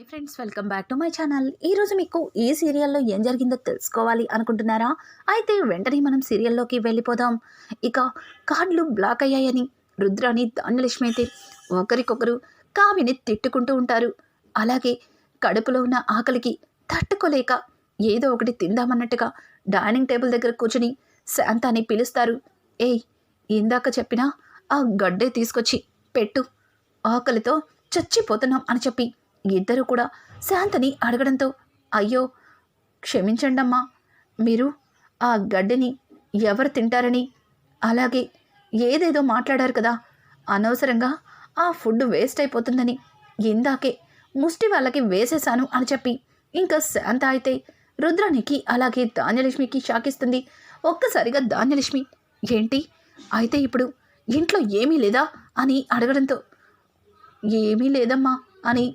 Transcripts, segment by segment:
Hi friends welcome back to my channel. ఈరోజు మీకు ఈ సీరియల్లో ఏం జరిగిందో తెలుసుకోవాలి అనుకుంటున్నారా? అయితే వెంటనే మనం సీరియల్లోకి వెళ్ళిపోదాం. ఇక కార్డులు బ్లాక్ అయ్యాయని రుద్రాని ధాన్యలక్ష్మి అయితే ఒకరికొకరు కావిని తిట్టుకుంటూ ఉంటారు. అలాగే కడుపులో ఉన్న ఆకలికి తట్టుకోలేక ఏదో ఒకటి తిందామన్నట్టుగా డైనింగ్ టేబుల్ దగ్గర కూర్చుని శాంతాన్ని పిలుస్తారు. ఏయ్ ఇందాక చెప్పినా ఆ గడ్డే తీసుకొచ్చి పెట్టు. ఆకలితో చచ్చిపోతున్నాం అని చెప్పి ఇద్దరు కూడా శాంతని అడగడంతో అయ్యో క్షమించండమ్మా మీరు ఆ గడ్డిని ఎవరు తింటారని? అలాగే ఏదేదో మాట్లాడారు కదా అనవసరంగా ఆ ఫుడ్ వేస్ట్ అయిపోతుందని ఇందాకే ముష్టి వాళ్ళకి వేసేశాను అని చెప్పి ఇంకా శాంత అయితే రుద్రానికి అలాగే ధాన్యలక్ష్మికి షాకిస్తుంది. ఒక్కసారిగా ధాన్యలక్ష్మి ఏంటి? అయితే ఇప్పుడు ఇంట్లో ఏమీ లేదా? అని అడగడంతో ఏమీ లేదమ్మా అని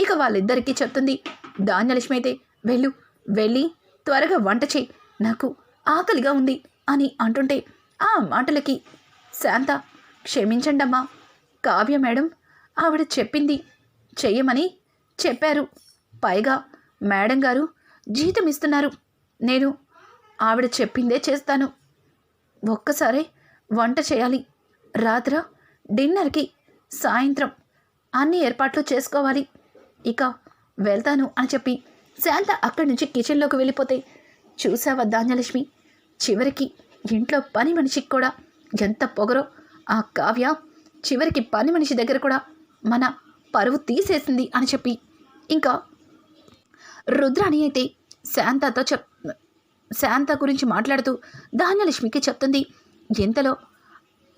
ఇక వాళ్ళిద్దరికీ చెప్తుంది ధాన్యలక్ష్మి అయితే వెళ్ళు వెళ్ళి త్వరగా వంట చేయి నాకు ఆకలిగా ఉంది అని అంటుంటే ఆ మాటలకి శాంత క్షమించండమ్మా. కావ్య మేడం ఆవిడ చెప్పింది చెయ్యమని చెప్పారు. పైగా మేడం గారు జీతం ఇస్తున్నారు. నేను ఆవిడ చెప్పిందే చేస్తాను. ఒక్కసారే వంట చేయాలి. రాత్ర డిన్నర్కి సాయంత్రం అన్ని ఏర్పాట్లు చేసుకోవాలి. ఇక వెళ్తాను అని చెప్పి శాంత అక్కడి నుంచి కిచెన్లోకి వెళ్ళిపోతే చూసావా ధాన్యలక్ష్మి? చివరికి ఇంట్లో పని మనిషికి కూడా ఎంత పొగరో ఆ కావ్య చివరికి పని మనిషి దగ్గర కూడా మన పరువు తీసేసింది అని చెప్పి ఇంకా రుద్రాణి అయితే శాంతతో చెప్ శాంత గురించి మాట్లాడుతూ ధాన్యలక్ష్మికి చెప్తుంది ఎంతలో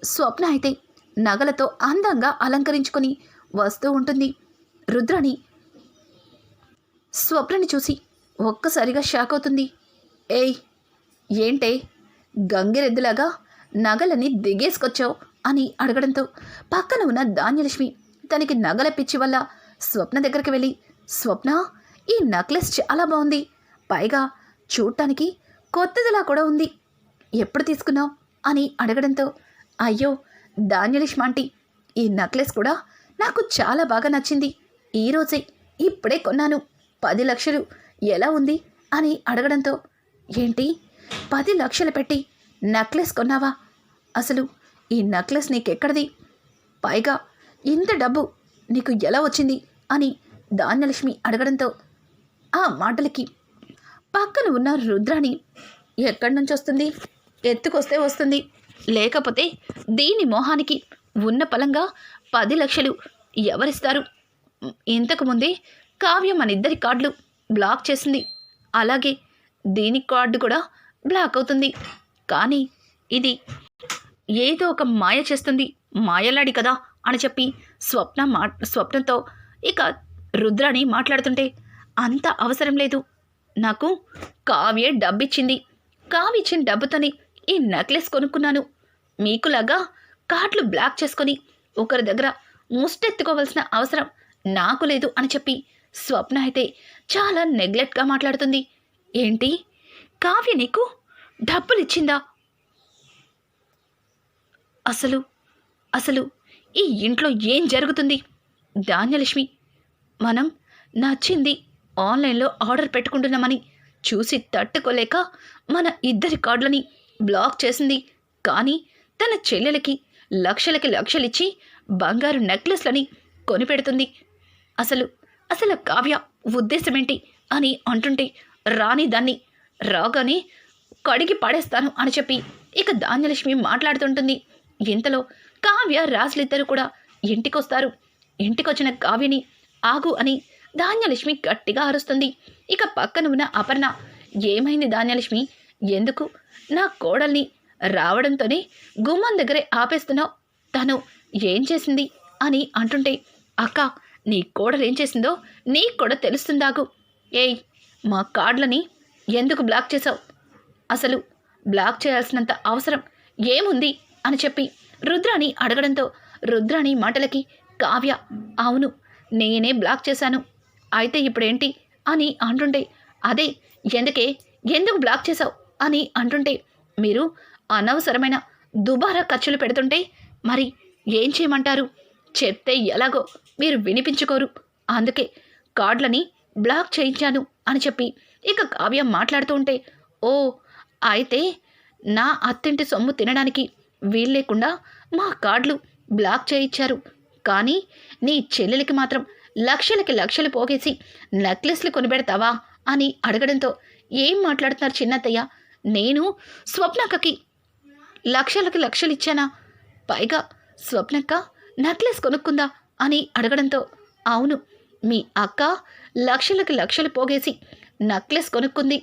స్వప్న అయితే నగలతో అందంగా అలంకరించుకొని వస్తూ ఉంటుంది. రుద్రాణి స్వప్నని చూసి ఒక్కసారిగా షాక్ అవుతుంది. ఏయ్ ఏంటే? గంగిరెద్దులాగా నగలని దిగేసుకొచ్చావు అని అడగడంతో పక్కన ఉన్న ధాన్యలక్ష్మి తనకి నగల పిచ్చి వల్ల స్వప్న దగ్గరికి వెళ్ళి స్వప్న ఈ నెక్లెస్ చాలా బాగుంది. పైగా చూడటానికి కొత్తదిలా కూడా ఉంది. ఎప్పుడు తీసుకున్నావు? అని అడగడంతో అయ్యో ధాన్యలక్ష్మి ఆంటీ ఈ నెక్లెస్ కూడా నాకు చాలా బాగా నచ్చింది. ఈరోజే ఇప్పుడే కొన్నాను. పది లక్షలు ఎలా ఉంది? అని అడగడంతో ఏంటి? పది లక్షలు పెట్టి నెక్లెస్ కొన్నావా? అసలు ఈ నెక్లెస్ నీకెక్కడిది? పైగా ఇంత డబ్బు నీకు ఎలా వచ్చింది? అని ధాన్యలక్ష్మి అడగడంతో ఆ మాటలకి పక్కన ఉన్న రుద్రాణి ఎక్కడి నుంచి వస్తుంది? ఎత్తుకొస్తే వస్తుంది. లేకపోతే దీని మోహానికి ఉన్న పలంగా పది లక్షలు ఎవరిస్తారు? ఇంతకుముందే కావ్య మన ఇద్దరి కార్డులు బ్లాక్ చేసింది. అలాగే దీని కార్డు కూడా బ్లాక్ అవుతుంది. కానీ ఇది ఏదో ఒక మాయ చేస్తుంది. మాయలాడి కదా అని చెప్పి స్వప్న మా స్వప్నంతో ఇక రుద్రాణి మాట్లాడుతుంటే అంత అవసరం లేదు. నాకు కావ్యే డబ్బిచ్చింది. కావ్య ఇచ్చిన డబ్బుతోని ఈ నెక్లెస్ కొనుక్కున్నాను. మీకులాగా కార్డులు బ్లాక్ చేసుకొని ఒకరి దగ్గర ముష్టెత్తుకోవాల్సిన అవసరం నాకు లేదు అని చెప్పి స్వప్న అయితే చాలా నెగ్లెక్ట్గా మాట్లాడుతుంది. ఏంటి? కావ్య నీకు డబ్బులు ఇచ్చిందా అసలు అసలు ఈ ఇంట్లో ఏం జరుగుతుంది? ధాన్యలక్ష్మి మనం నచ్చింది ఆన్లైన్లో ఆర్డర్ పెట్టుకుంటున్నామని చూసి తట్టుకోలేక మన ఇద్దరి కార్డులని బ్లాక్ చేసింది. కానీ తన చెల్లెలకి లక్షలకి లక్షలిచ్చి బంగారు నెక్లెస్లని కొనిపెడుతుంది. అసలు అసలు కావ్య ఉద్దేశం ఏంటి అని అంటుంటే రాని దాన్ని రాగానే కడిగి పడేస్తాను అని చెప్పి ఇక ధాన్యలక్ష్మి మాట్లాడుతుంటుంది. ఇంతలో కావ్య రాజులిద్దరూ కూడా ఇంటికొస్తారు. ఇంటికొచ్చిన కావ్యని ఆగు అని ధాన్యలక్ష్మి గట్టిగా అరుస్తుంది. ఇక పక్కన ఉన్న అపర్ణ ఏమైంది ధాన్యలక్ష్మి? ఎందుకు? నా కోడల్ని రావడంతోనే గుమ్మం దగ్గరే ఆపేస్తున్నావు. తను ఏం చేసింది? అని అంటుంటే అక్క నీ కోడలు ఏం చేసిందో నీకు కూడా తెలుస్తుందాగు. ఏయ్ మా కార్డులని ఎందుకు బ్లాక్ చేసావు అసలు బ్లాక్ చేయాల్సినంత అవసరం ఏముంది? అని చెప్పి రుద్రాణి అడగడంతో రుద్రాణి మాటలకి కావ్య అవును నేనే బ్లాక్ చేశాను. అయితే ఇప్పుడేంటి? అని అంటుంటే అదే ఎందుకే? ఎందుకు బ్లాక్ చేశావు? అని అంటుంటే మీరు అనవసరమైన దుబారా ఖర్చులు పెడుతుంటే మరి ఏం చేయమంటారు? చెప్తే ఎలాగో మీరు వినిపించుకోరు. అందుకే కార్డులని బ్లాక్ చేయించాను అని చెప్పి ఇక కావ్య మాట్లాడుతూ ఉంటే ఓ అయితే నా అత్తింటి సొమ్ము తినడానికి వీల్లేకుండా మా కార్డులు బ్లాక్ చేయించారు. కానీ నీ చెల్లెలకి మాత్రం లక్షలకి లక్షలు పోగేసి నెక్లెస్లు కొనిపెడతావా అని అడగడంతో ఏం మాట్లాడుతున్నారు చిన్నత్తయ్య? నేను స్వప్నక్కకి లక్షలకి లక్షలు ఇచ్చానా పైగా స్వప్నక్క నెక్లెస్ కొనుక్కుందా? అని అడగడంతో అవును మీ అక్క లక్షలకి లక్షలు పోగేసి నక్లెస్ కొనుక్కుంది.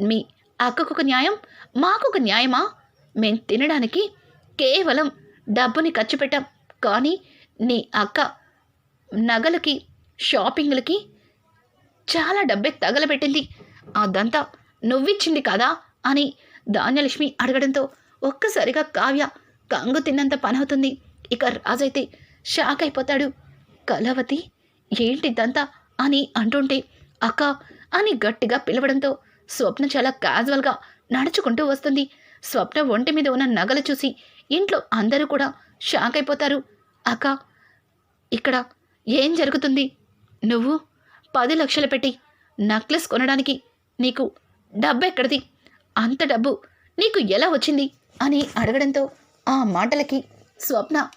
మీ అక్కకు ఒక న్యాయం మాకు ఒక న్యాయమా? మేం తినడానికి కేవలం డబ్బుని ఖర్చు పెట్టాం. కానీ నీ అక్క నగలకి షాపింగ్లకి చాలా డబ్బే తగలబెట్టింది. అదంతా నువ్విచ్చింది కదా? అని ధాన్యలక్ష్మి అడగడంతో ఒక్కసారిగా కావ్య కంగు తిన్నంత పనవుతుంది. ఇక రాజైతే షాక్ అయిపోతాడు. కలవతి ఏంటిదంతా? అని అంటుంటే అక్క అని గట్టిగా పిలవడంతో స్వప్న చాలా క్యాజువల్గా నడుచుకుంటూ వస్తుంది. స్వప్న ఒంటి మీద ఉన్న నగలు చూసి ఇంట్లో అందరూ కూడా షాక్ అయిపోతారు. అక్క ఇక్కడ ఏం జరుగుతుంది? నువ్వు పది లక్షలు పెట్టి నెక్లెస్ కొనడానికి నీకు డబ్బు ఎక్కడిది? అంత డబ్బు నీకు ఎలా వచ్చింది? అని అడగడంతో ఆ మాటలకి స్వప్న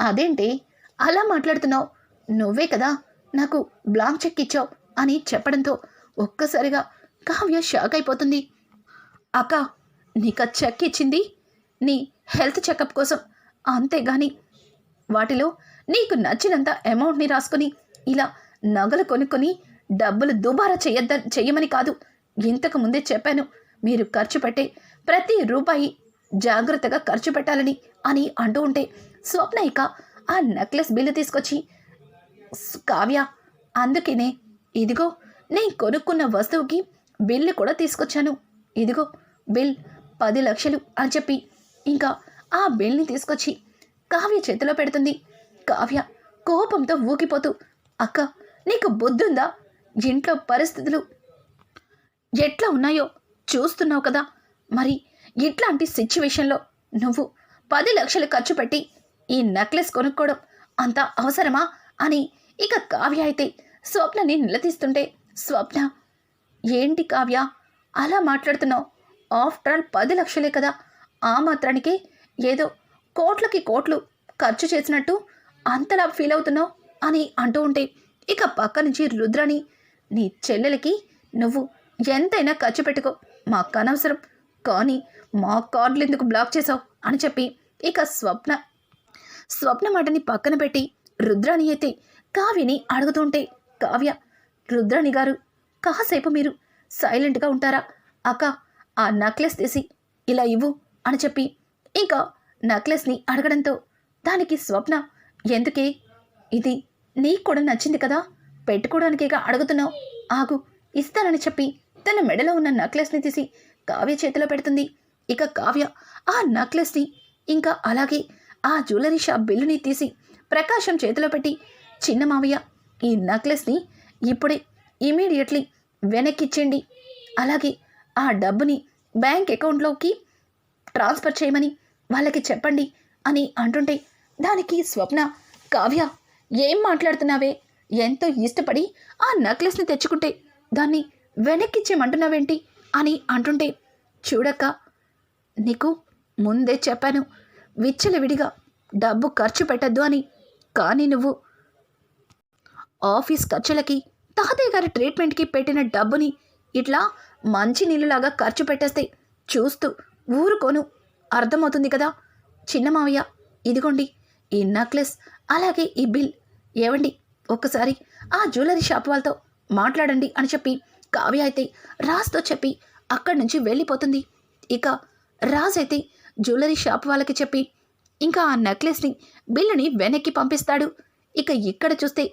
అదేంటి? అలా మాట్లాడుతున్నావు. నువ్వే కదా నాకు బ్లాంక్ చెక్ ఇచ్చావు అని చెప్పడంతో ఒక్కసారిగా కావ్య షాక్ అయిపోతుంది. అక్క నీకు చెక్ ఇచ్చింది నీ హెల్త్ చెకప్ కోసం. అంతేగాని వాటిలో నీకు నచ్చినంత అమౌంట్ని రాసుకొని ఇలా నగలు కొనుక్కొని డబ్బులు దుబారా చేయద్ద చెయ్యమని కాదు. ఇంతకు ముందే చెప్పాను మీరు ఖర్చు పెట్టే ప్రతి రూపాయి జాగ్రత్తగా ఖర్చు పెట్టాలని అని అంటూ ఉంటే స్వప్న ఇక ఆ నెక్లెస్ బిల్లు తీసుకొచ్చి కావ్య అందుకనే ఇదిగో నేను కొనుక్కున్న వస్తువుకి బిల్లు కూడా తీసుకొచ్చాను. ఇదిగో బిల్ పది లక్షలు అని చెప్పి ఇంకా ఆ బిల్ని తీసుకొచ్చి కావ్య చేతిలో పెడుతుంది. కావ్య కోపంతో ఊగిపోతూ అక్క నీకు బుద్ధుందా? ఇంట్లో పరిస్థితులు ఎట్లా ఉన్నాయో చూస్తున్నావు కదా. మరి ఇట్లాంటి సిచ్యువేషన్లో నువ్వు పది లక్షలు ఖర్చు పెట్టి ఈ నెక్లెస్ కొనుక్కోవడం అంత అవసరమా అని ఇక కావ్య అయితే స్వప్నని నిలదీస్తుంటే స్వప్న ఏంటి కావ్య అలా మాట్లాడుతున్నావు? ఆఫ్టర్ ఆల్ పది లక్షలే కదా ఆ మాత్రానికి ఏదో కోట్లకి కోట్లు ఖర్చు చేసినట్టు అంతలా ఫీల్ అవుతున్నావు? అని అంటూ ఉంటే ఇక పక్క నుంచి రుద్రని నీ చెల్లెలకి నువ్వు ఎంతైనా ఖర్చు పెట్టుకో మాకు అనవసరం కానీ మా కార్డులు ఎందుకు బ్లాక్ చేసావు? అని చెప్పి ఇక స్వప్న స్వప్న మాటని పక్కన పెట్టి రుద్రాణి అయితే కావ్యని అడుగుతుంటే కావ్య రుద్రాణి గారు కాసేపు మీరు సైలెంట్గా ఉంటారా? అక్క ఆ నెక్లెస్ తీసి ఇలా ఇవ్వు అని చెప్పి ఇంకా నెక్లెస్ని అడగడంతో దానికి స్వప్న ఎందుకే? ఇది నీకు కూడా నచ్చింది కదా? పెట్టుకోవడానికేగా అడుగుతున్నావు? ఆగు ఇస్తానని చెప్పి తన మెడలో ఉన్న నెక్లెస్ని తీసి కావ్య చేతిలో పెడుతుంది. ఇక కావ్య ఆ నెక్లెస్ని ఇంకా అలాగే ఆ జ్యువెలరీ షాప్ బిల్లుని తీసి ప్రకాశం చేతిలో పెట్టి చిన్న మావయ్య ఈ నెక్లెస్ని ఇప్పుడే ఇమీడియట్లీ వెనక్కిచ్చేయండి. అలాగే ఆ డబ్బుని బ్యాంక్ అకౌంట్లోకి ట్రాన్స్ఫర్ చేయమని వాళ్ళకి చెప్పండి అని అంటుంటే దానికి స్వప్న కావ్య ఏం మాట్లాడుతున్నావే? ఎంతో ఇష్టపడి ఆ నెక్లెస్ని తెచ్చుకుంటే దాన్ని వెనక్కిచ్చేయమంటున్నావేంటి? అని అంటుంటే చూడక్క నీకు ముందే చెప్పాను. విచ్చలవిడిగా డబ్బు ఖర్చు పెట్టద్దు అని. కానీ నువ్వు ఆఫీస్ ఖర్చులకి తాతయ్య గారి ట్రీట్మెంట్కి పెట్టిన డబ్బుని ఇట్లా మంచి నీళ్ళలాగా ఖర్చు పెట్టేస్తే చూస్తూ ఊరుకోను. అర్థమవుతుంది కదా? చిన్న మావయ్య ఇదిగోండి ఈ నెక్లెస్ అలాగే ఈ బిల్. ఏవండి? ఒక్కసారి ఆ జ్యువెలరీ షాప్ వాళ్ళతో మాట్లాడండి అని చెప్పి కావ్య అయితే రాజుతో చెప్పి అక్కడి నుంచి వెళ్ళిపోతుంది. ఇక రాజ్ అయితే జ్యువెలరీ షాప్ వాళ్ళకి చెప్పి ఇంకా ఆ నెక్లెస్ని బిల్లుని వెనక్కి పంపిస్తాడు. ఇక ఇక్కడ చూస్తే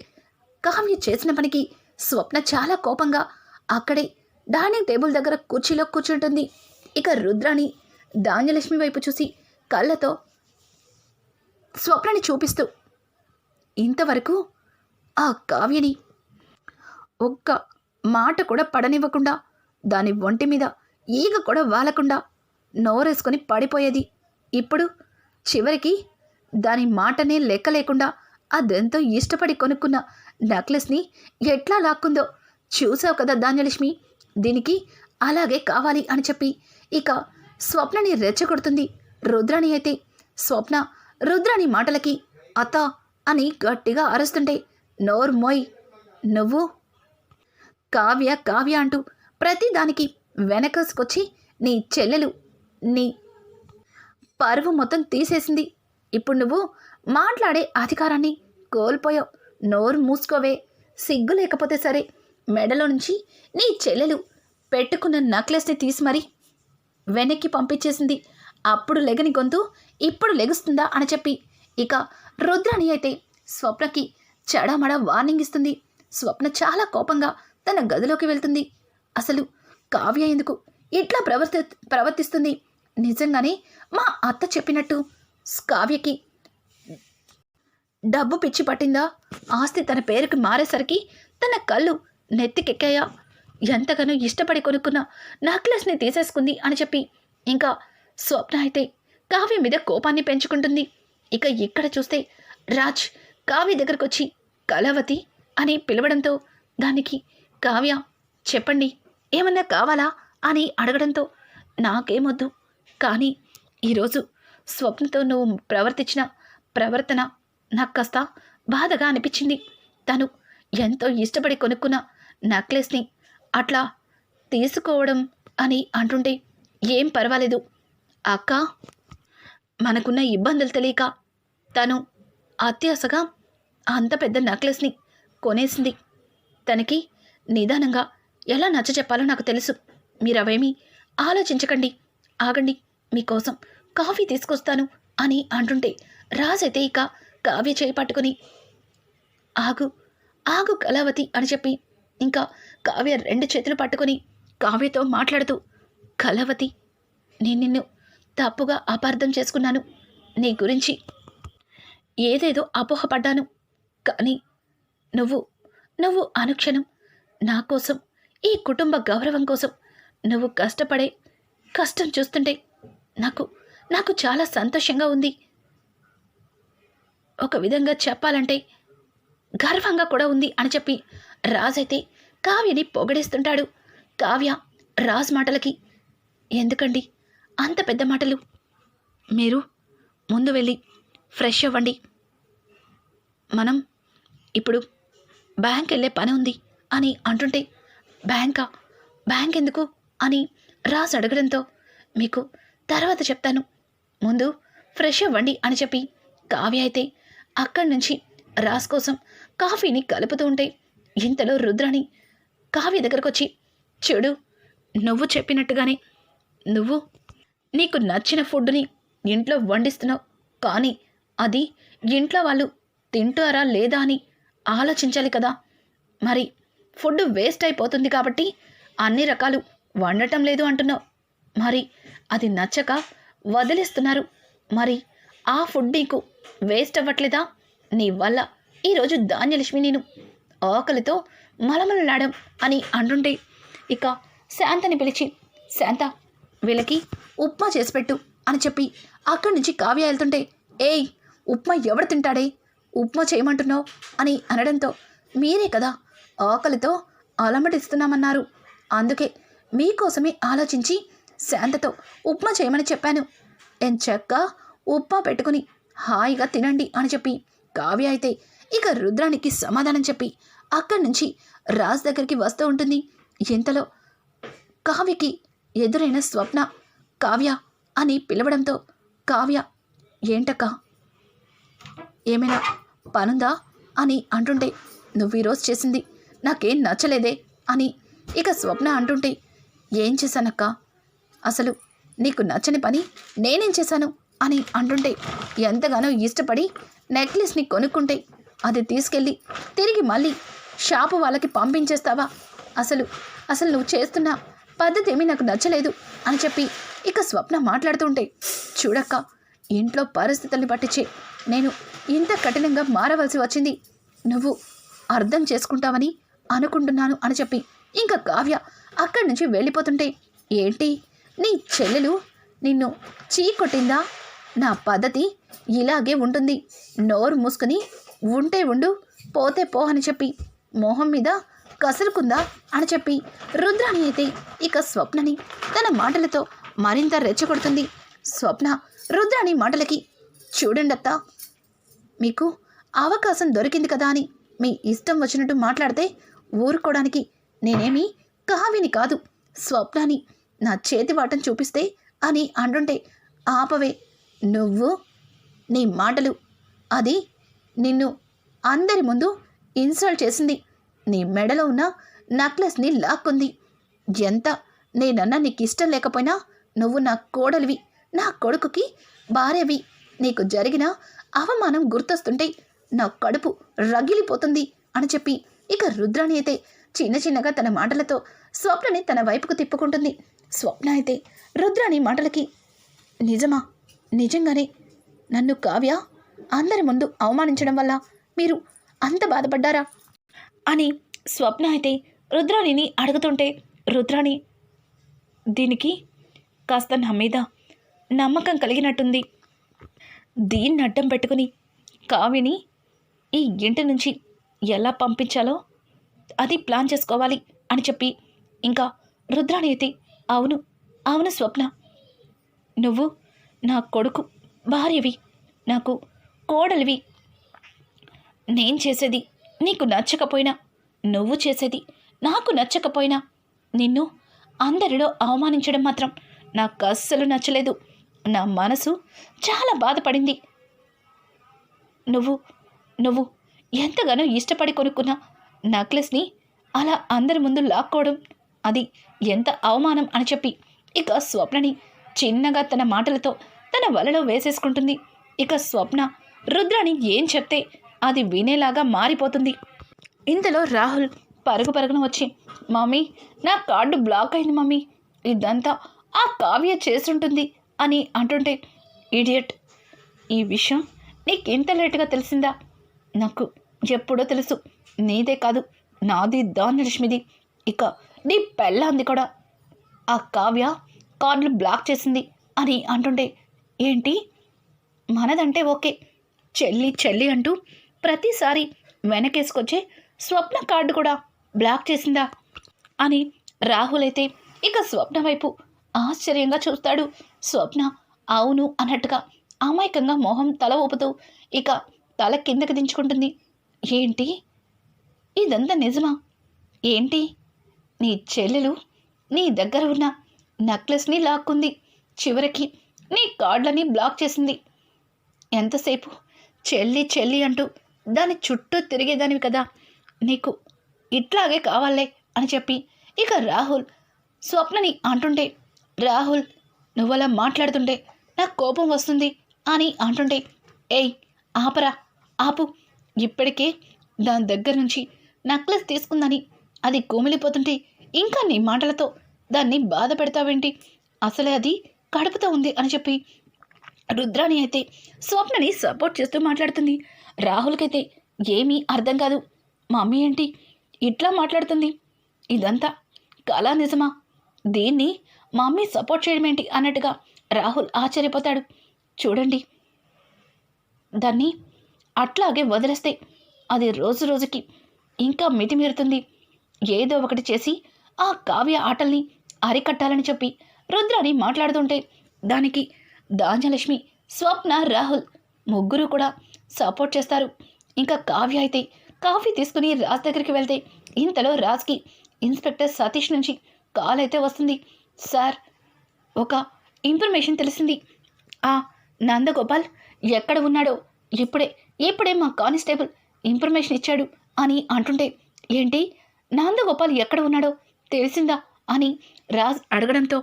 కావ్య చేసిన పనికి స్వప్న చాలా కోపంగా అక్కడే డైనింగ్ టేబుల్ దగ్గర కుర్చీలో కూర్చుంటుంది. ఇక రుద్రాణి ధాన్యలక్ష్మి వైపు చూసి కళ్ళతో స్వప్నని చూపిస్తూ ఇంతవరకు ఆ కావ్యని ఒక్క మాట కూడా పడనివ్వకుండా దాని ఒంటి మీద ఈగ కూడా వాలకుండా నోరేసుకొని పడిపోయేది. ఇప్పుడు చివరికి దాని మాటనే లెక్క లేకుండా అదెంతో ఇష్టపడి కొనుక్కున్న నెక్లెస్ని ఎట్లా లాక్కుందో చూసావు కదా ధాన్యలక్ష్మి. దీనికి అలాగే కావాలి అని చెప్పి ఇక స్వప్నని రెచ్చగొడుతుంది రుద్రాణి అయితే. స్వప్న రుద్రాణి మాటలకి అత్త అని గట్టిగా అరుస్తుంటే నోర్ మోయ్ నువ్వు కావ్య కావ్య అంటూ ప్రతిదానికి వెనకసుకొచ్చి నీ చెల్లెలు నీ పరువు మొత్తం తీసేసింది. ఇప్పుడు నువ్వు మాట్లాడే అధికారాన్ని కోల్పోయావు. నోరు మూసుకోవే. సిగ్గు లేకపోతే సరే. మెడలో నుంచి నీ చెల్లెలు పెట్టుకున్న నెక్లెస్ని తీసి మరి వెనక్కి పంపించేసింది. అప్పుడు లెగని గొంతు ఇప్పుడు లెగుస్తుందా అని చెప్పి. ఇక రుద్రాణి అయితే స్వప్నకి చెడమడ వార్నింగ్ ఇస్తుంది. స్వప్న చాలా కోపంగా తన గదిలోకి వెళ్తుంది. అసలు కావ్య ఎందుకు ఇట్లా ప్రవర్తి ప్రవర్తిస్తుంది? నిజంగానే మా అత్త చెప్పినట్టు కావ్యకి డబ్బు పిచ్చి పట్టిందా? ఆస్తి తన పేరుకి మారేసరికి తన కళ్ళు నెత్తికెక్కాయా? ఎంతగానో ఇష్టపడి కొనుక్కున్న నెక్లెస్ని తీసేసుకుంది అని చెప్పి ఇంకా స్వప్న అయితే కావ్య మీద కోపాన్ని పెంచుకుంటుంది. ఇక ఇక్కడ చూస్తే రాజ్ కావ్య దగ్గరకు వచ్చి కళావతి అని పిలవడంతో దానికి కావ్య చెప్పండి ఏమన్నా కావాలా? అని అడగడంతో నాకేమొద్దు. కానీ ఈరోజు స్వప్నతో నువ్వు ప్రవర్తించిన ప్రవర్తన నాకు కాస్త బాధగా అనిపించింది. తను ఎంతో ఇష్టపడి కొనుక్కున్న నెక్లెస్ని అట్లా తీసుకోవడం అని అంటుంటే ఏం పర్వాలేదు. అక్క మనకున్న ఇబ్బందులు తెలియక తను అత్యాసగా అంత పెద్ద నెక్లెస్ని కొనేసింది. తనకి నిదానంగా ఎలా నచ్చ చెప్పాలో నాకు తెలుసు. మీరు అవేమీ ఆలోచించకండి. ఆగండి. మీకోసం కాఫీ తీసుకొస్తాను అని అంటుంటే రాజైతే ఇక కావ్య చేయి పట్టుకుని ఆగు ఆగు కళావతి అని చెప్పి ఇంకా కావ్య రెండు చేతులు పట్టుకుని కావ్యతో మాట్లాడుతూ కళావతి నేను నిన్ను తప్పుగా అపార్థం చేసుకున్నాను. నీ గురించి ఏదేదో అపోహపడ్డాను. కానీ నువ్వు నువ్వు అనుక్షణం నా కోసం ఈ కుటుంబ గౌరవం కోసం నువ్వు కష్టపడే కష్టం చూస్తుంటే నాకు నాకు చాలా సంతోషంగా ఉంది. ఒక విధంగా చెప్పాలంటే గర్వంగా కూడా ఉంది అని చెప్పి రాజైతే కావ్యని పొగడేస్తుంటాడు. కావ్య రాజ్ మాటలకి ఎందుకండి? అంత పెద్ద మాటలు. మీరు ముందు వెళ్ళి ఫ్రెష్ అవ్వండి. మనం ఇప్పుడు బ్యాంక్ వెళ్ళే పని ఉంది అని అంటుంటే బ్యాంకా? బ్యాంక్ ఎందుకు అని రాజ్ అడగడంతో మీకు తర్వాత చెప్తాను. ముందు ఫ్రెష్ అవ్వండి అని చెప్పి కావ్య అయితే అక్కడి నుంచి రాస్ కోసం కాఫీని కలుపుతూ ఉంటే ఇంతలో రుద్రాణి కావ్య దగ్గరకు వచ్చి చెడు నువ్వు చెప్పినట్టుగానే నువ్వు నీకు నచ్చిన ఫుడ్ని ఇంట్లో వండిస్తున్నావు. కానీ అది ఇంట్లో వాళ్ళు తింటారా లేదా అని ఆలోచించాలి కదా. మరి ఫుడ్ వేస్ట్ అయిపోతుంది కాబట్టి అన్ని రకాలు వండటం లేదు అంటున్నావు. మరి అది నచ్చక వదిలేస్తున్నారు. మరి ఆ ఫుడ్ నీకు వేస్ట్ అవ్వట్లేదా? నీ వల్ల ఈరోజు ధాన్యలక్ష్మి నేను ఆకలితో మలమలలాడం అని అంటుంటే ఇక శాంతని పిలిచి శాంత వీళ్ళకి ఉప్మా చేసి పెట్టు అని చెప్పి అక్కడి నుంచి కావ్య వెళ్తుంటే ఏయ్ ఉప్మా ఎవడు తింటాడే? ఉప్మా చేయమంటున్నావు? అని అనడంతో మీరే కదా ఆకలితో అలమటిస్తున్నామన్నారు. అందుకే మీకోసమే ఆలోచించి శాంతతో ఉప్మా చేయమని చెప్పాను. ఎంచక్క ఉప్మా పెట్టుకుని హాయిగా తినండి అని చెప్పి. కావ్య అయితే ఇక రుద్రానికి సమాధానం చెప్పి అక్కడి నుంచి రాజ్ దగ్గరికి వస్తూ ఉంటుంది. ఇంతలో కావ్యకి ఎదురైన స్వప్న కావ్య అని పిలవడంతో కావ్య ఏంటక్క? ఏమైనా పనుందా? అని అంటుంటే నువ్వు ఈరోజు చేసింది నాకేం నచ్చలేదే అని ఇక స్వప్న అంటుంటే ఏం చేశానక్క? అసలు నీకు నచ్చని పని నేనేం చేశాను? అని అంటుంటే ఎంతగానో ఇష్టపడి నెక్లెస్ని కొనుక్కుంటే అది తీసుకెళ్ళి తిరిగి మళ్ళీ షాపు వాళ్ళకి పంపించేస్తావా? అసలు అసలు నువ్వు చేస్తున్న పద్ధతి ఏమీ నాకు నచ్చలేదు అని చెప్పి ఇక స్వప్న మాట్లాడుతుంటే చూడక్క ఇంట్లో పరిస్థితుల్ని పట్టించే నేను ఇంత కఠినంగా మారవలసి వచ్చింది. నువ్వు అర్థం చేసుకుంటావని అనుకుంటున్నాను అని చెప్పి ఇంకా కావ్య అక్కడి నుంచి వెళ్ళిపోతుంటే ఏంటి? నీ చెల్లెలు నిన్ను చీ కొట్టిందా నా పద్ధతి ఇలాగే ఉంటుంది. నోరు మూసుకుని ఉంటే ఉండు పోతే పో అని చెప్పి. మొహం మీద కసురుకుందా అని చెప్పి. రుద్రాణి అయితే ఇక స్వప్నని తన మాటలతో మరింత రెచ్చగొడుతుంది. స్వప్న రుద్రాణి మాటలకి చూడండి మీకు అవకాశం దొరికింది కదా అని మీ ఇష్టం వచ్చినట్టు మాట్లాడితే ఊరుకోవడానికి నేనేమి కావిని కాదు. స్వప్నాని నా చేతి వాటం చూపిస్తే అని అంటుంటే ఆపవే నువ్వు నీ మాటలు. అది నిన్ను అందరి ముందు ఇన్సల్ట్ చేసింది. నీ మెడలో ఉన్న నెక్లెస్ని లాక్కుంది. ఎంత నేనన్నా నీకు ఇష్టం లేకపోయినా నువ్వు నా కోడలివి. నా కొడుకుకి భార్యవి. నీకు జరిగిన అవమానం గుర్తొస్తుంటే నా కడుపు రగిలిపోతుంది అని చెప్పి ఇక రుద్రాణి అయితే చిన్న చిన్నగా తన మాటలతో స్వప్నని తన వైపుకు తిప్పుకుంటుంది. స్వప్న అయితే రుద్రాణి మాటలకి నిజమా? నిజంగానే? నన్ను కావ్య అందరి ముందు అవమానించడం వల్ల మీరు అంత బాధపడ్డారా? అని స్వప్న అయితే రుద్రాణిని అడుగుతుంటే రుద్రాణి దీనికి కాస్త నా మీద నమ్మకం కలిగినట్టుంది. దీన్ని అడ్డం పెట్టుకుని కావ్యని ఈ ఇంటి నుంచి ఎలా పంపించాలో అది ప్లాన్ చేసుకోవాలి అని చెప్పి ఇంకా రుద్రాణి అయితే అవును అవును స్వప్న. నువ్వు నా కొడుకు భార్యవి నాకు కోడలివి. నేను చేసేది నీకు నచ్చకపోయినా నువ్వు చేసేది నాకు నచ్చకపోయినా నిన్ను అందరిలో అవమానించడం మాత్రం నాకు అస్సలు నచ్చలేదు. నా మనసు చాలా బాధపడింది. నువ్వు నువ్వు ఎంతగానో ఇష్టపడి కొనుక్కున్న నెక్లెస్ని అలా అందరి ముందు లాక్కోవడం అది ఎంత అవమానం అని చెప్పి ఇక స్వప్నని చిన్నగా తన మాటలతో తన వలలో వేసేసుకుంటుంది. ఇక స్వప్న రుద్రాని ఏం చెప్తే అది వినేలాగా మారిపోతుంది. ఇంతలో రాహుల్ పరుగు పరుగున వచ్చి మమ్మీ నా కార్డు బ్లాక్ అయింది మమ్మీ ఇదంతా ఆ కావ్య చేస్తుంటుంది అని అంటుంటే ఇడియట్ ఈ విషయం నీకు ఇంత లేటుగా తెలిసిందా? నాకు ఎప్పుడో తెలుసు. నీదే కాదు నాది దానలక్ష్మిది ఇక నీ పెళ్ళాంది కూడా. ఆ కావ్య కార్డులు బ్లాక్ చేసింది అని అంటుంటే ఏంటి? మనదంటే ఓకే. చెల్లి చెల్లి అంటూ ప్రతిసారి వెనకేసుకొచ్చే స్వప్న కార్డు కూడా బ్లాక్ చేసిందా? అని రాహుల్ అయితే ఇక స్వప్న వైపు ఆశ్చర్యంగా చూస్తాడు. స్వప్న అవును అన్నట్టుగా అమాయకంగా మొహం తల ఊపుతూ ఇక తల కిందకి దించుకుంటుంది. ఏంటి? ఇదంతా నిజమా? ఏంటి? నీ చెల్లెలు నీ దగ్గర ఉన్న నెక్లెస్ని లాక్కుంది. చివరికి నీ కార్డులని బ్లాక్ చేసింది. ఎంతసేపు? చెల్లి చెల్లి అంటూ దాని చుట్టూ తిరిగేదానివి కదా. నీకు ఇట్లాగే కావాలే అని చెప్పి ఇక రాహుల్ స్వప్నని అంటుంటే రాహుల్ నువ్వలా మాట్లాడుతుంటే నాకు కోపం వస్తుంది అని అంటుంటే ఏయ్ ఆపరా ఆపు. ఇప్పటికే దాని దగ్గర నుంచి నక్లెస్ తీసుకుందని అది కుమిలిపోతుంటే ఇంకా నీ మాటలతో దాన్ని బాధ పెడతావేంటి? అసలే అది కడుపుతో ఉంది అని చెప్పి రుద్రాణి అయితే స్వప్నని సపోర్ట్ చేస్తూ మాట్లాడుతుంది. రాహుల్కైతే ఏమీ అర్థం కాదు. మమ్మీ ఏంటి ఇట్లా మాట్లాడుతుంది? ఇదంతా కళా నిజమా? దీన్ని మమ్మీ సపోర్ట్ చేయడం ఏంటి అన్నట్టుగా రాహుల్ ఆశ్చర్యపోతాడు. చూడండి. దాన్ని అట్లాగే వదిలేస్తే అది రోజు రోజుకి ఇంకా మితిమీరుతుంది. ఏదో ఒకటి చేసి ఆ కావ్య ఆటల్ని అరికట్టాలని చెప్పి రుద్రాని మాట్లాడుతుంటే దానికి దాంజలక్ష్మి స్వప్న రాహుల్ ముగ్గురు కూడా సపోర్ట్ చేస్తారు. ఇంకా కావ్య అయితే కాఫీ తీసుకుని రాజ్ దగ్గరికి వెళ్తే ఇంతలో రాజ్కి ఇన్స్పెక్టర్ సతీష్ నుంచి కాల్ అయితే వస్తుంది. సార్ ఒక ఇన్ఫర్మేషన్ తెలిసింది. ఆ నందగోపాల్ ఎక్కడ ఉన్నాడో ఇప్పుడే ఇప్పుడే మా కానిస్టేబుల్ ఇన్ఫర్మేషన్ ఇచ్చాడు అని అంటుంటే ఏంటి? నందగోపాల్ ఎక్కడ ఉన్నాడో? తెలిసిందా అని రాజ్ అడగడంతో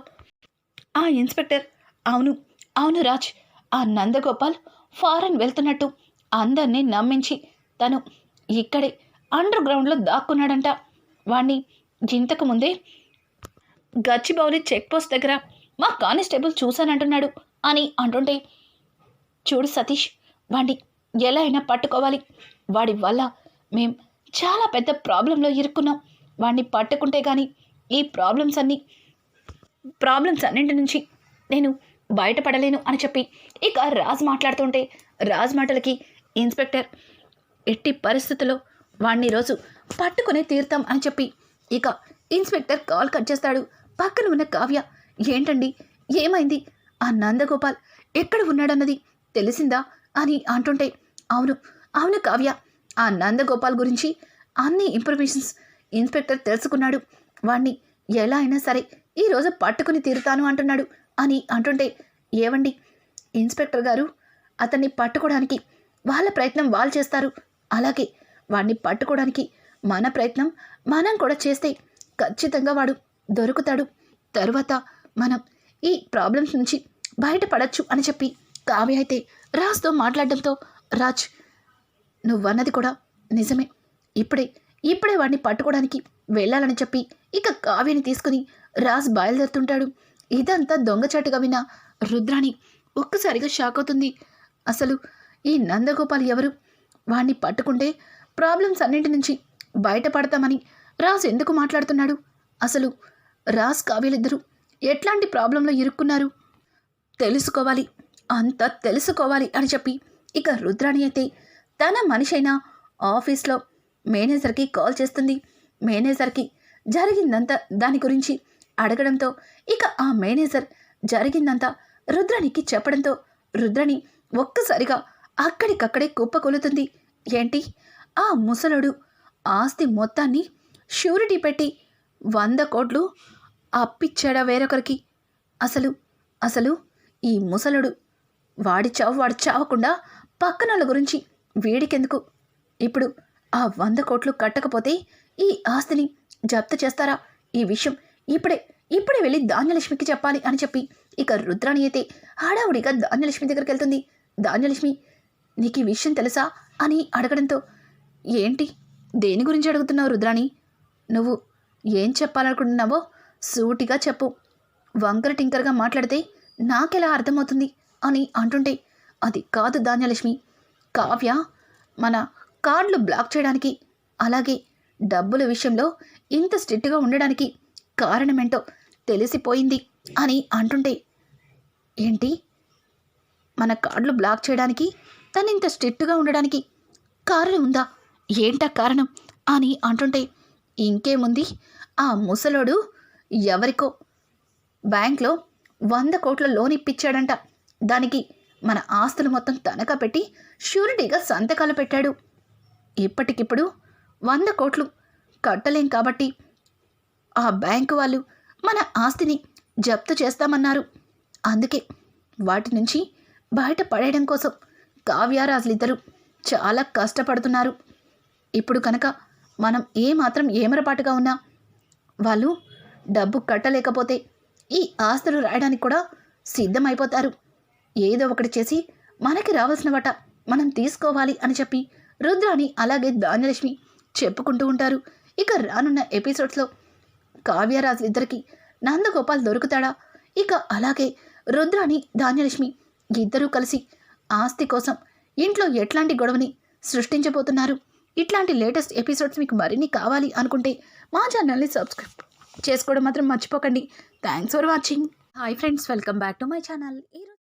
ఆ ఇన్స్పెక్టర్ అవును అవును రాజ్. ఆ నందగోపాల్ ఫారెన్ వెళ్తున్నట్టు అందరినీ నమ్మించి తను ఇక్కడే అండర్ గ్రౌండ్లో దాక్కున్నాడంట. వాణ్ణి ఇంతకు ముందే గచ్చిబౌలి చెక్ పోస్ట్ దగ్గర మా కానిస్టేబుల్ చూశానంటున్నాడు అని అంటుంటే చూడు సతీష్ వాణ్ణి ఎలా అయినా పట్టుకోవాలి. వాడి వల్ల మేం చాలా పెద్ద ప్రాబ్లంలో ఇరుక్కున్నాం. వాడిని పట్టుకుంటే కానీ ఈ ప్రాబ్లమ్స్ అన్నీ ప్రాబ్లమ్స్ అన్నింటి నుంచి నేను బయటపడలేను అని చెప్పి ఇక రాజ్ మాట్లాడుతుంటే రాజ్ మాటలకి ఇన్స్పెక్టర్ ఎట్టి పరిస్థితుల్లో వాణ్ణి రోజు పట్టుకునే తీరుతాం అని చెప్పి ఇక ఇన్స్పెక్టర్ కాల్ కట్ చేస్తాడు. పక్కన ఉన్న కావ్య ఏంటండి? ఏమైంది? ఆ నందగోపాల్ ఎక్కడ ఉన్నాడన్నది తెలిసిందా? అని అంటుంటే అవును అవును కావ్య ఆ నందగోపాల్ గురించి అన్ని ఇన్ఫర్మేషన్స్ ఇన్స్పెక్టర్ తెలుసుకున్నాడు. వాణ్ణి ఎలా అయినా సరే ఈరోజు పట్టుకుని తీరుతాను అంటున్నాడు అని అంటుంటే ఏవండి ఇన్స్పెక్టర్ గారు అతన్ని పట్టుకోవడానికి వాళ్ళ ప్రయత్నం వాళ్ళు చేస్తారు. అలాగే వాడిని పట్టుకోవడానికి మన ప్రయత్నం మనం కూడా చేస్తే ఖచ్చితంగా వాడు దొరుకుతాడు. తరువాత మనం ఈ ప్రాబ్లమ్స్ నుంచి బయటపడచ్చు అని చెప్పి కావ్య అయితే రాజ్తో మాట్లాడడంతో రాజ్ నువ్వన్నది కూడా నిజమే. ఇప్పుడే ఇప్పుడే వాడిని పట్టుకోవడానికి వెళ్ళాలని చెప్పి ఇక కావ్యని తీసుకుని రాజ్ బయలుదేరుతుంటాడు. ఇదంతా దొంగచాటుగా విన్న రుద్రాణి. ఒక్కసారిగా షాక్ అవుతుంది. అసలు ఈ నందగోపాల్ ఎవరు? వాణ్ణి పట్టుకుంటే ప్రాబ్లమ్స్ అన్నింటి నుంచి బయటపడతామని రాజ్ ఎందుకు మాట్లాడుతున్నాడు? అసలు రాజ్ కావ్యలిద్దరూ ఎట్లాంటి ప్రాబ్లంలో ఇరుక్కున్నారు? తెలుసుకోవాలి. అంతా తెలుసుకోవాలి అని చెప్పి ఇక రుద్రాణి అయితే తన మనిషైన ఆఫీస్లో మేనేజర్కి కాల్ చేస్తుంది. మేనేజర్కి జరిగిందంతా దాని గురించి అడగడంతో ఇక ఆ మేనేజర్ జరిగిందంతా రుద్రానికి చెప్పడంతో రుద్రని ఒక్కసారిగా అక్కడికక్కడే కుప్పకొలుతుంది. ఏంటి? ఆ ముసలుడు ఆస్తి మొత్తాన్ని షూరిటీ పెట్టి వంద కోట్లు అప్పిచ్చాడా వేరొకరికి? అసలు అసలు ఈ ముసలుడు వాడి చావు వాడు చావకుండా పక్కనోళ్ళ గురించి వీడికెందుకు? ఇప్పుడు ఆ వంద కోట్లు కట్టకపోతే ఈ ఆస్తిని జప్తు చేస్తారా? ఈ విషయం ఇప్పుడే ఇప్పుడే వెళ్ళి ధాన్యలక్ష్మికి చెప్పాలి అని చెప్పి ఇక రుద్రాణి అయితే హడావుడిగా ధాన్యలక్ష్మి దగ్గరికి వెళ్తుంది. ధాన్యలక్ష్మి నీకు ఈ విషయం తెలుసా అని అడగడంతో ఏంటి? దేని గురించి అడుగుతున్నావు రుద్రాణి? నువ్వు ఏం చెప్పాలనుకుంటున్నావో సూటిగా చెప్పు. వంకర టింకరగా మాట్లాడితే నాకెలా అర్థమవుతుంది అని అంటుంటే అది కాదు ధాన్యలక్ష్మి. కావ్య మన కార్డులు బ్లాక్ చేయడానికి అలాగే డబ్బుల విషయంలో ఇంత స్ట్రిక్ట్గా ఉండడానికి కారణమేంటో తెలిసిపోయింది అని అంటుంటే ఏంటి? మన కార్డులు బ్లాక్ చేయడానికి తను ఇంత స్ట్రిక్ట్గా ఉండడానికి కారణం ఉందా? ఏంటా కారణం? అని అంటుంటే ఇంకేముంది? ఆ ముసలోడు ఎవరికో బ్యాంక్లో వంద కోట్ల లోన్ ఇప్పించాడంట దానికి మన ఆస్తులు మొత్తం తనఖా పెట్టి షూరిటీగా సంతకాలు పెట్టాడు. ఇప్పటికిప్పుడు వంద కోట్లు కట్టలేం కాబట్టి ఆ బ్యాంకు వాళ్ళు మన ఆస్తిని జప్తు చేస్తామన్నారు. అందుకే వాటి నుంచి బయట పడేయడం కోసం కావ్యారాజులిద్దరూ చాలా కష్టపడుతున్నారు. ఇప్పుడు కనుక మనం ఏమాత్రం ఏమరపాటుగా ఉన్నా వాళ్ళు డబ్బు కట్టలేకపోతే ఈ ఆస్తులు రాయడానికి కూడా సిద్ధమైపోతారు. ఏదో ఒకటి చేసి మనకి రావాల్సిన వాట మనం తీసుకోవాలి అని చెప్పి రుద్రాని అలాగే ధాన్యలక్ష్మి చెప్పుకుంటూ ఉంటారు. ఇక రానున్న ఎపిసోడ్స్లో కావ్యరాజు ఇద్దరికి నందగోపాల్ దొరుకుతాడా? ఇక అలాగే రుద్రాని ధాన్యలక్ష్మి ఇద్దరూ కలిసి ఆస్తి కోసం ఇంట్లో ఎట్లాంటి గొడవని సృష్టించబోతున్నారు. ఇట్లాంటి లేటెస్ట్ ఎపిసోడ్స్ మీకు మరిన్ని కావాలి అనుకుంటే మా ఛానల్ని సబ్స్క్రైబ్ చేసుకోవడం మాత్రం మర్చిపోకండి. Thanks for watching. Hi friends welcome back to my channel. ఈరోజు